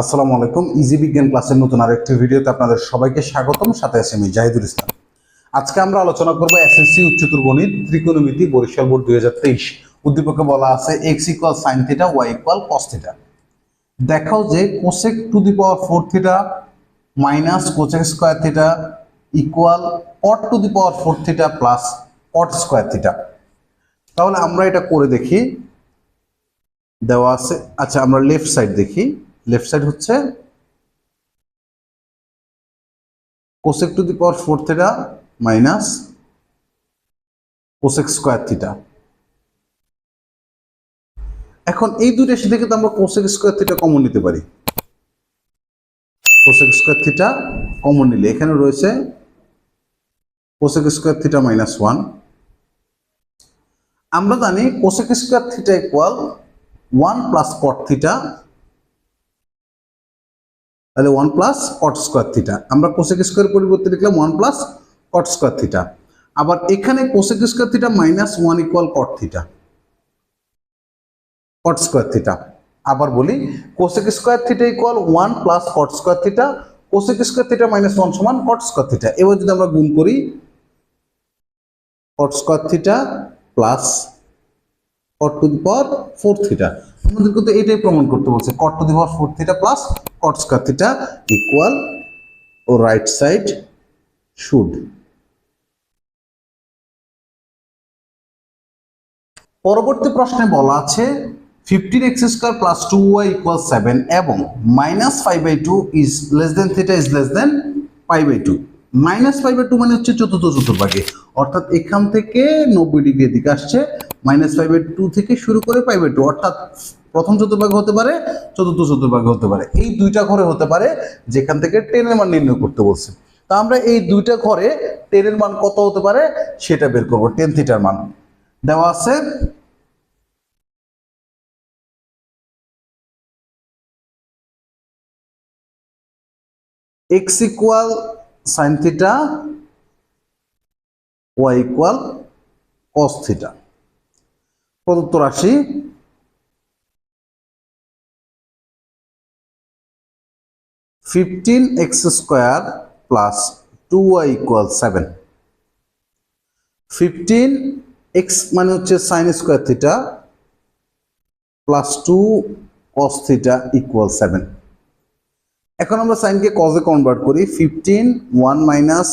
আসসালামু আলাইকুম। ইজি বিজ্ঞান ক্লাসের নতুন আরেকটি ভিডিওতে আপনাদের সবাইকে স্বাগতম। সাথে আছে আমি জাহিদুল ইসলাম। আজকে আমরা আলোচনা করব এসএসসি উচ্চতর গণিত ত্রিকোণমিতি বরিশাল বোর্ড দুই হাজার তেইশ। উদ্দীপকে বলা আছে x equal sine theta y equal cos theta দেখাও যে cosec to the power four theta minus cosec square theta equal cot to the power four theta plus cot square theta তাহলে আমরা এটা করে দেখি। দেওয়া আছে। আচ্ছা আমরা লেফট সাইড দেখি। লেফট সাইড হচ্ছে cosec to the power four theta minus cosec square theta এখন এই দুটো থেকে তো আমরা কোসেক স্কোয়ার থিটা কমন নিতে পারি। কোসেক স্কোয়ার থিটা কমন নিলে এখানে রয়েছে cosec square theta minus one আমরা জানি cosec square theta equal one plus cot theta তাহলে one plus cot square theta আমরা কোসেক স্কোয়ার পরিবর্তে লিখলাম one plus cot square theta আবার এখানে cosec square theta minus one equal cot theta cot square theta আবার বলি cosec square theta equal one plus cot square theta cosec square theta minus one সমান cot square theta এবার যদি আমরা গুণ করি cot square theta plus cot to the power four theta আমাদের কিন্তু এটাই প্রমাণ করতে বলছে cot to the power four theta plus cot square theta equal O right side should পরবর্তী প্রশ্নে বলা আছে fifteen x square plus two y equal seven এবং minus five by two is less than theta is less than five by two minus five by two মানে হচ্ছে চতুর্থ চতুর্ভাগে। অর্থাৎ এখান থেকে নব্বই ডিগ্রি এদিকে আসছে মাইনাস ফাইভ বাই টু থেকে শুরু করে ফাইভ বাই টু অর্থাৎ প্রথম চতুর্ভাগে হতে পারে, চতুর্থ চতুর্ভাগে হতে পারে। এই দুইটা ঘরে হতে পারে যেখান থেকে টেনের মান নির্ণয় করতে বলছে। তা আমরা এই দুইটা ঘরে টেনের মান কত হতে পারে সেটা বের করব টেন থিটার মান। দেওয়া আছে x equal sine theta y equal cos theta প্রদত্ত রাশি fifteen x square plus two y equal seven fifteen x মানে হচ্ছে sine square theta plus two cos theta equal seven এখন আমরা সাইনকে কজে কনভার্ট করি। Fifteen one minus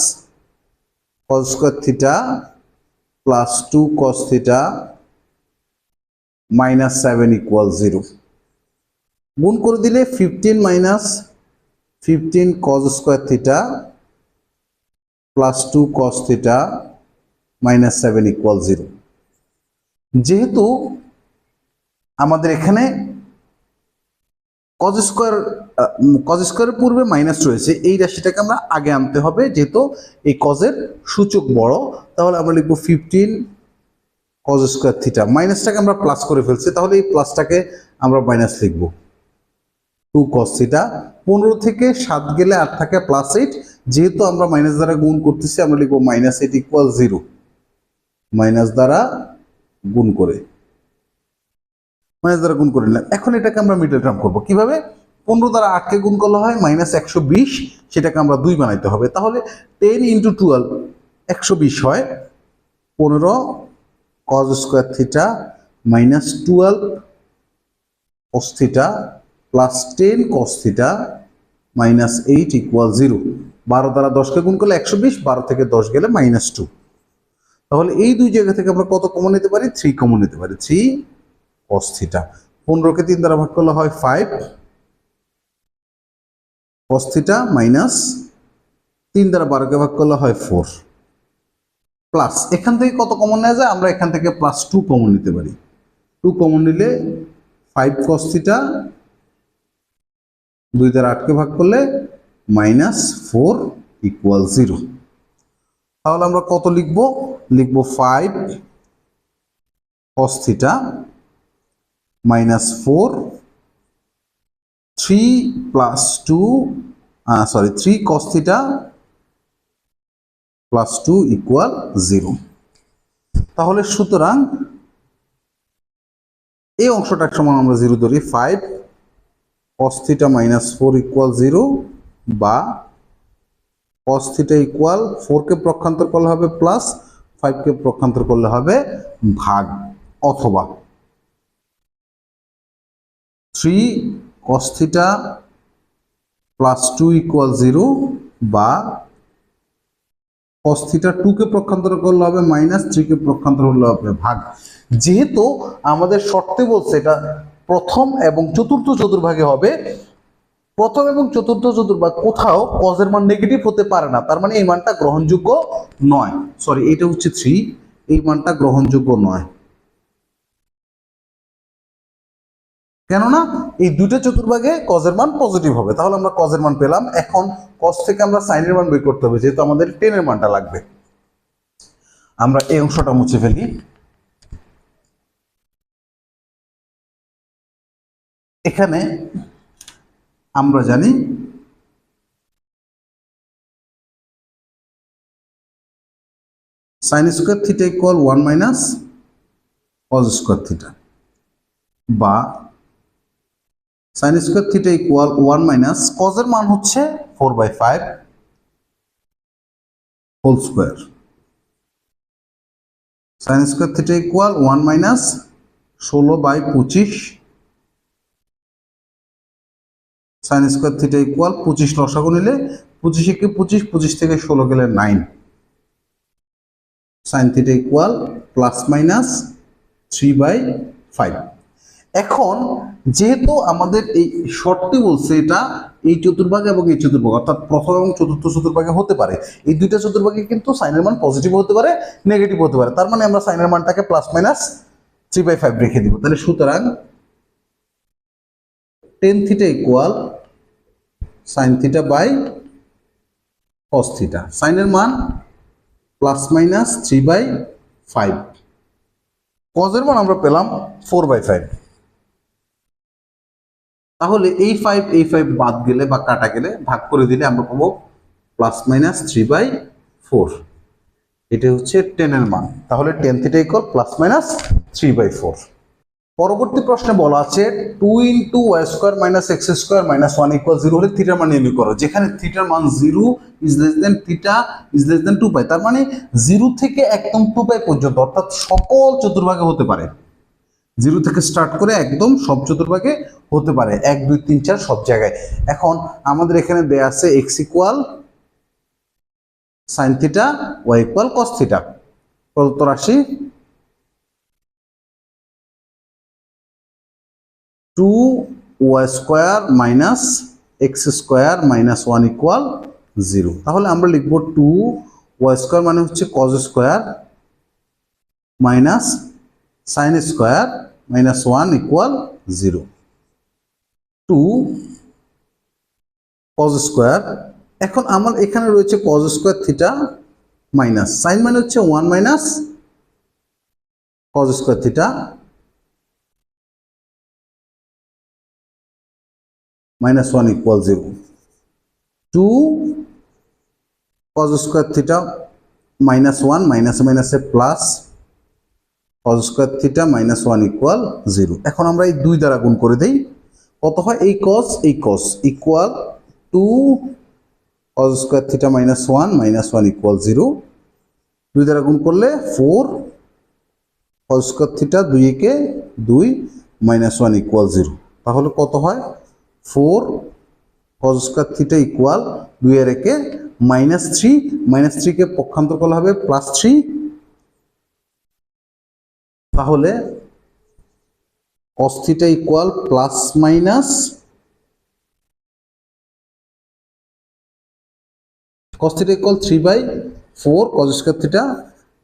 cos square theta plus two cos theta minus seven equal zero গুণ করে দিলে fifteen minus fifteen cos square theta plus two cos theta minus seven equal zero যেহেতু আমাদের এখানে কজ স্কোয়ার কজ স্কোয়ারের পূর্বে minus রয়েছে, এই রাশিটাকে আমরা আগে আনতে হবে, যেহেতু এই কজের সূচক বড়, তাহলে আমরা লিখব ফিফটিন কজ স্কোয়ার থিটা মাইনাসটাকে আমরা প্লাস করে ফেলছি, তাহলে এই প্লাসটাকে আমরা মাইনাস লিখব। টু কস থিটা পনেরো থেকে সাত গেলে আর থাকে প্লাস এইট যেহেতু আমরা মাইনাস দ্বারা গুণ করতেছি, আমরা লিখব minus eight equal zero minus দ্বারা গুণ করে। মাইনাস দ্বারা গুণ করে নিলাম। এখন এটাকে আমরা মিডল টার্ম করব। কীভাবে? পনেরো দ্বারা আটকে গুণ করলে হয় মাইনাস একশো বিশ, সেটাকে আমরা দুই বানাইতে হবে। তাহলে টেন ইন্টু টুয়েলভ একশো বিশ হয়। পনেরো cos square theta minus twelve cos theta plus ten cos theta minus eight equal zero বারো দ্বারা দশকে গুণ করলে একশো বিশ, বারো থেকে দশ গেলে মাইনাস টু তাহলে এই দুই জায়গা থেকে আমরা কত কমন নিতে পারি? থ্রি কমন নিতে পারি। থ্রি কস থিটা পনেরোকে তিন দ্বারা ভাগ করলে হয় ফাইভ কস থিটা মাইনাস তিন দ্বারা বারোকে ভাগ করলে হয় ফোর প্লাস এখান থেকে কত কমন নেওয়া যায়? আমরা এখান থেকে প্লাস টু কমন নিতে পারি। টু কমন নিলে ফাইভ কস থিটা দুই দ্বারা আটকে ভাগ করলে মাইনাস ফোর ইকুয়াল জিরো তাহলে আমরা কত লিখব? লিখব five cos theta minus four three plus two sorry three cos theta plus two equal zero তাহলে সুতরাং এই অংশটার সমান আমরা জিরো ধরি five cos theta minus four equal zero বা cos থিটা ইকুয়াল ফোরকে প্রক্ষান্তর করলে হবে প্লাস ফাইভকে প্রক্ষান্তর করলে হবে ভাগ অথবা। Three cos theta plus two equal zero বা cos থিটা টুকে প্রক্ষান্তর করলে হবে মাইনাস থ্রিকে প্রক্ষান্তর করলে হবে ভাগ। যেহেতু আমাদের শর্তে বলছে এটা প্রথম এবং চতুর্থ চতুর্ভাগে হবে, প্রথম এবং চতুর্থ চতুর্ভাগ কোথাও কজের মান নেগেটিভ হতে পারে না, তার মানে এই মানটা গ্রহণযোগ্য নয়। সরি এটা হচ্ছে থ্রি এই মানটা গ্রহণযোগ্য নয়। কেননা এই দুটো চতুর্ভাগে কজের মান পজিটিভ হবে। তাহলে আমরা কজের মান পেলাম। এখন কজ থেকে আমরা সাইনের মান বের করতে হবে, যেহেতু আমাদের টেনের মানটা লাগবে। আমরা এই অংশটা মুছে ফেলি। এখানে আমরা জানি sine square theta equal one minus cos square theta বা sine square theta equal one minus কজের মান হচ্ছে four by five whole square sine square theta equal one minus ষোলো বাই পঁচিশ সাইন স্কোয়ার থিটা ইকুয়াল পঁচিশ লসাগু নিলে পঁচিশ একে পঁচিশ পঁচিশ থেকে ষোলো গেলে nine sine theta equal plus minus three by five এখন যেহেতু আমাদের এই শর্তটি বলছে এটা এই চতুর্ভাগ এবং এই চতুর্ভাগ, অর্থাৎ প্রথম এবং চতুর্থ চতুর্ভাগে হতে পারে। এই দুইটা চতুর্ভাগে কিন্তু সাইনের মান পজিটিভ হতে পারে নেগেটিভ হতে পারে। তার মানে আমরা সাইনের মানটাকে plus minus three by five রেখে দিব। তাহলে সুতরাং tan theta equal sine theta by cos theta সাইনের মান plus minus three by five কজের মান আমরা পেলাম ফোর বাই ফাইভ তাহলে এই ফাইভ এই ফাইভ বাদ গেলে বা কাটা গেলে ভাগ করে দিলে আমরা পাবো plus minus three by four এটা হচ্ছে টেনের মান। তাহলে tan theta equal plus minus three by four পরবর্তী প্রশ্নে বলা আছে two into y square minus x square minus one equal zero হলে থিটার মান নির্ণয় করো। যেখানে থিটার মান zero is less than theta is less than two pi তার মানে জিরো থেকে একদম টু পাই পর্যন্ত, অর্থাৎ সকল চতুর্ভাগে হতে পারে। জিরো থেকে স্টার্ট করে একদম সব চতুর্ভাগে হতে পারে। এক, দুই, তিন, চার সব জায়গায়। এখন আমাদের এখানে দেয়া আছে x equal sine theta y equal cos theta প্রদত্ত রাশি two y square minus x square minus one equal zero তাহলে আমরা লিখব টু ওয়াই স্কোয়ার মানে হচ্ছে cos square minus sine square minus one equal zero two cos square এখন আমার এখানে রয়েছে cos square theta minus sine মানে হচ্ছে one minus cos square theta minus one equal zero two cos square theta minus one minus মাইনাসে plus cos square theta minus one equal zero এখন আমরা এই দুই দ্বারা গুণ করে দিই। কত হয়? এই কস এই cos equal two cos square theta minus one minus one equal zero দুই দ্বারা গুণ করলে ফোর কজ স্কোয়ার থিটা দুই একে দুই মাইনাস ওয়ান ইকুয়াল জিরো তাহলে কত হয়? Four cos square theta equal দুই এর একে মাইনাস থ্রি মাইনাস থ্রিকে পক্ষান্তর করলে হবে প্লাস থ্রি তাহলে cos theta theta equal plus minus cos theta theta equal three by four cos square theta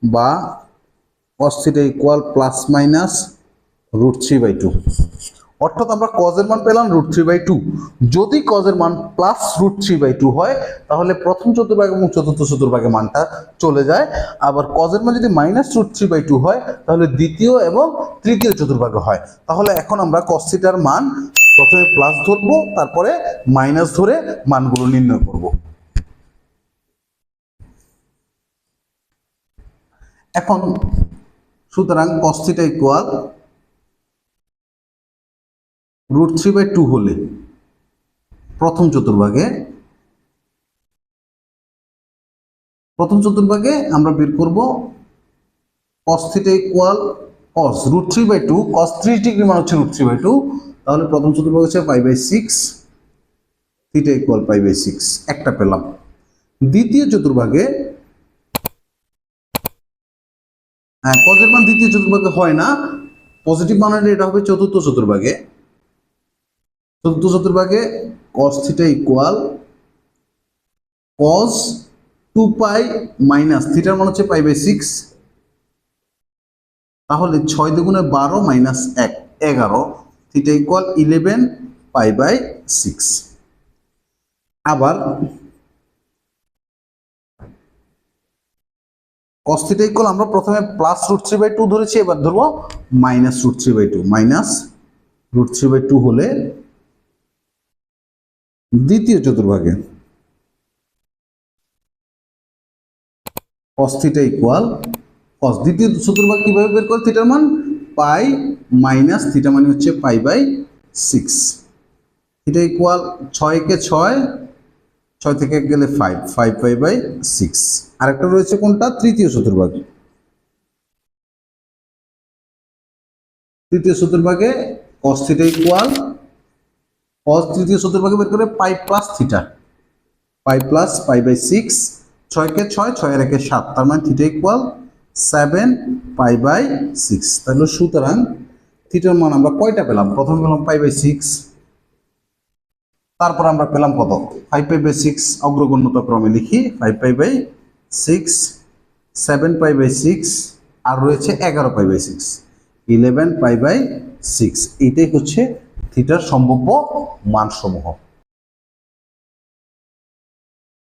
বা cos theta theta equal plus minus root three by two অর্থাৎ আমরা কজের মান পেলাম রুট থ্রি বাই টু যদি কজের মান plus root three by two হয়, তাহলে প্রথম চতুর্ভাগ এবং চতুর্থ চতুর্ভাগে মানটা চলে যায়। আবার কজের মান যদি minus root three by two হয়, তাহলে দ্বিতীয় এবং তৃতীয় চতুর্ভাগে হয়। তাহলে এখন আমরা কস্তিটার মান প্রথমে প্লাস ধরবো, তারপরে মাইনাস ধরে মানগুলো নির্ণয় করব। এখন সুতরাং cos theta equal root three by two হলে প্রথম চতুর্ভাগে প্রথম চতুর্ভাগে আমরা বের করব cos theta equal cos root three by two cos three degree মান হচ্ছে রুট থ্রি বাই টু তাহলে প্রথম চতুর্ভাগ হচ্ছে pi by six theta equal pi by six একটা পেলাম। দ্বিতীয় চতুর্ভাগে হ্যাঁ কজের মান দ্বিতীয় চতুর্ভাগে হয় না পজিটিভ মান এটা হবে চতুর্থ চতুর্ভাগে। চতুর্থ চতুর্ভাগে cos theta equal cos two pi minus থিটার মান হচ্ছে পাই বাই সিক্স তাহলে ছয় দুগুণে বারো মাইনাস এক, এগারো theta equal eleven pi by six আবার cos থিটা ইকুয়াল আমরা প্রথমে plus root three by two ধরেছি, এবার ধরবো minus root three by two minus root three by two হলে দ্বিতীয় চতুর্ভাগে। cos থিটা ইকুয়াল দ্বিতীয় চতুর্ভাগ কীভাবে বের করে? থিটার মান পাই মাইনাস থিটা মানে হচ্ছে pi by six theta equal ছয়কে ছয় ছয় থেকে গেলে five five pi by six আরেকটা রয়েছে কোনটা? তৃতীয় চতুর্ভাগ। তৃতীয় চতুর্ভাগে cos থিটা ইকুয়াল cos তৃতীয় চতুর্ভাগে বের করে pi plus theta pi plus pi by six ছয়কে ছয়, ছয়ের একে সাত। তার মানে theta equal seven pi by six তাহলে সুতরাং থিটার মান আমরা কয়টা পেলাম? প্রথমে পেলাম পাই বাই সিক্স তারপর আমরা পেলাম কত? ফাইভ পাই বাই সিক্স অগ্রগণ্যতা ক্রমে লিখি five pi by six seven pi by six আর রয়েছে এগারো pi by six eleven pi by six এইটাই হচ্ছে থিটার সম্ভাব্য মানসমূহ।